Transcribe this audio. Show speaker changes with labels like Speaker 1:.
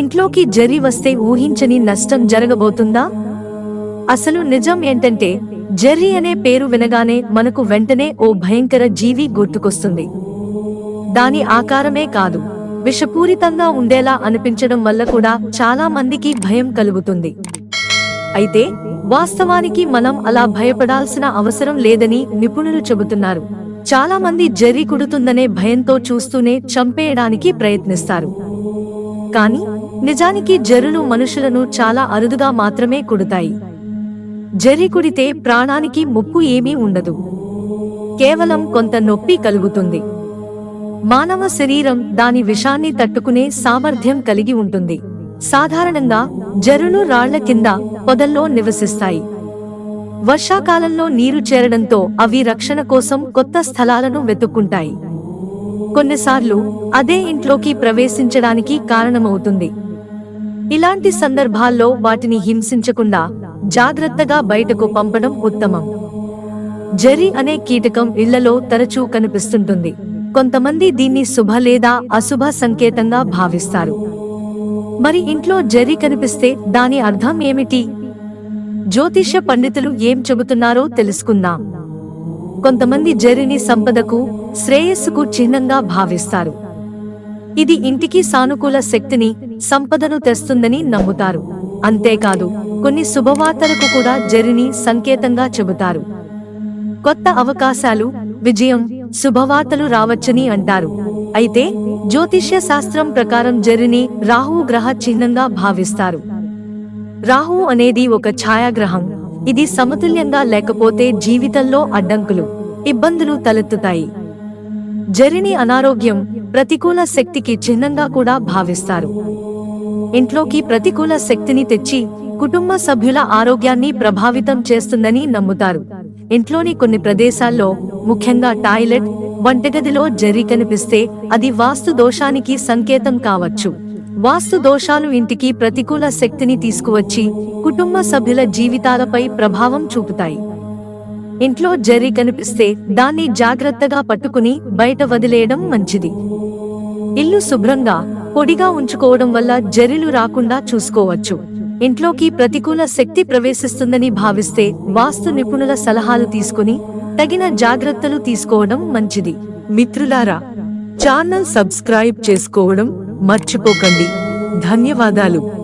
Speaker 1: ఇంట్లోకి జరి వస్తే ఊహించని నష్టం జరగబోతుందా? అసలు నిజం ఏంటంటే జెర్రీ అనే పేరు వినగానే మనకు వెంటనే ఓ భయంకర జీవి గుర్తుకొస్తుంది. దాని ఆకారమే కాదు విషపూరితంగా ఉండేలా అనిపించడం వల్ల కూడా చాలా మందికి భయం కలుగుతుంది. అయితే వాస్తవానికి మనం అలా భయపడాల్సిన అవసరం లేదని నిపుణులు చెబుతున్నారు. చాలా మంది జెర్రీ కుడుతుందనే భయంతో చూస్తూనే చంపేయడానికి ప్రయత్నిస్తారు. కానీ నిజానికి జరులు మనుషులను చాలా అరుదుగా మాత్రమే కుడతాయి. జరి కుడితే ప్రాణానికి ముప్పు ఏమీ ఉండదు. కేవలం కొంత నొప్పి కలుగుతుంది. మానవ శరీరం దాని విషాన్ని తట్టుకునే సామర్థ్యం కలిగి ఉంటుంది. సాధారణంగా జరులు రాళ్ళ కింద పొదల్లో నివసిస్తాయి. వర్షాకాలంలో నీరు చేరడంతో అవి రక్షణ కోసం కొత్త స్థలాలను వెతుక్కుంటాయి. కొన్నిసార్లు అదే ఇంట్లోకి ప్రవేశించడానికి కారణమవుతుంది. ఇలాంటి సందర్భాల్లో వాటిని హింసించకుండా జాగ్రత్తగా బయటకు పంపడం ఉత్తమం. జరి అనే కీటకం ఇళ్ళలో తరచూ కనిపిస్తుంటుంది. కొంతమంది దీన్ని శుభ లేదా అశుభ సంకేతంగా భావిస్తారు. మరి ఇంట్లో జరి కనిపిస్తే దాని అర్థం ఏమిటి? జ్యోతిష్య పండితులు ఏం చెబుతున్నారో తెలుసుకుందాం. కొంతమంది జరిని సంపదకు శ్రేయస్సుకు చిహ్నంగా భావిస్తారు. ఇది ఇంటికి సానుకూల శక్తిని సంపదను తెస్తుందని నమ్ముతారు. అంతేకాదు కొన్ని శుభవార్తలకు కూడా జరిని సంకేతంగా చెబుతారు. కొత్త అవకాశాలు విజయం శుభవార్తలు రావచ్చని అంటారు. అయితే జ్యోతిష్య శాస్త్రం ప్రకారం జరిని రాహు గ్రహ చిహ్నంగా భావిస్తారు. రాహు అనేది ఒక ఛాయాగ్రహం. ఇది సమతుల్యంగా లేకపోతే జీవితంలో అడ్డంకులు ఇబ్బందులు తలెత్తుతాయి. జరిని అనారోగ్యం ప్రతికూల శక్తికి చిహ్నంగా కూడా భావిస్తారు. ఇంట్లోకి ప్రతికూల శక్తిని తెచ్చి కుటుంబ సభ్యుల ఆరోగ్యాన్ని ప్రభావితం చేస్తుందని నమ్ముతారు. ఇంట్లోని కొన్ని ప్రదేశాల్లో ముఖ్యంగా టాయిలెట్ వంటగదిలో జరి కనిపిస్తే అది వాస్తు దోషానికి సంకేతం కావచ్చు. వాస్తు దోషాలు ఇంటికి ప్రతికూల శక్తిని తీసుకువచ్చి కుటుంబ సభ్యుల జీవితాలపై ప్రభావం చూపుతాయి. ఇంట్లో జర్రీ కనిపిస్తే దాన్ని జాగ్రత్తగా పట్టుకుని బయట వదిలేయడం మంచిది. ఇల్లు శుభ్రంగా పొడిగా ఉంచుకోవడం వల్ల జర్రీలు రాకుండా చూసుకోవచ్చు. ఇంట్లోకి ప్రతికూల శక్తి ప్రవేశిస్తుందని భావిస్తే వాస్తు నిపుణుల సలహాలు తీసుకుని తగిన జాగ్రత్తలు తీసుకోవడం మంచిది. మిత్రులారా ఛానల్ సబ్స్క్రైబ్ చేసుకోవడం మర్చిపోకండి. ధన్యవాదాలు.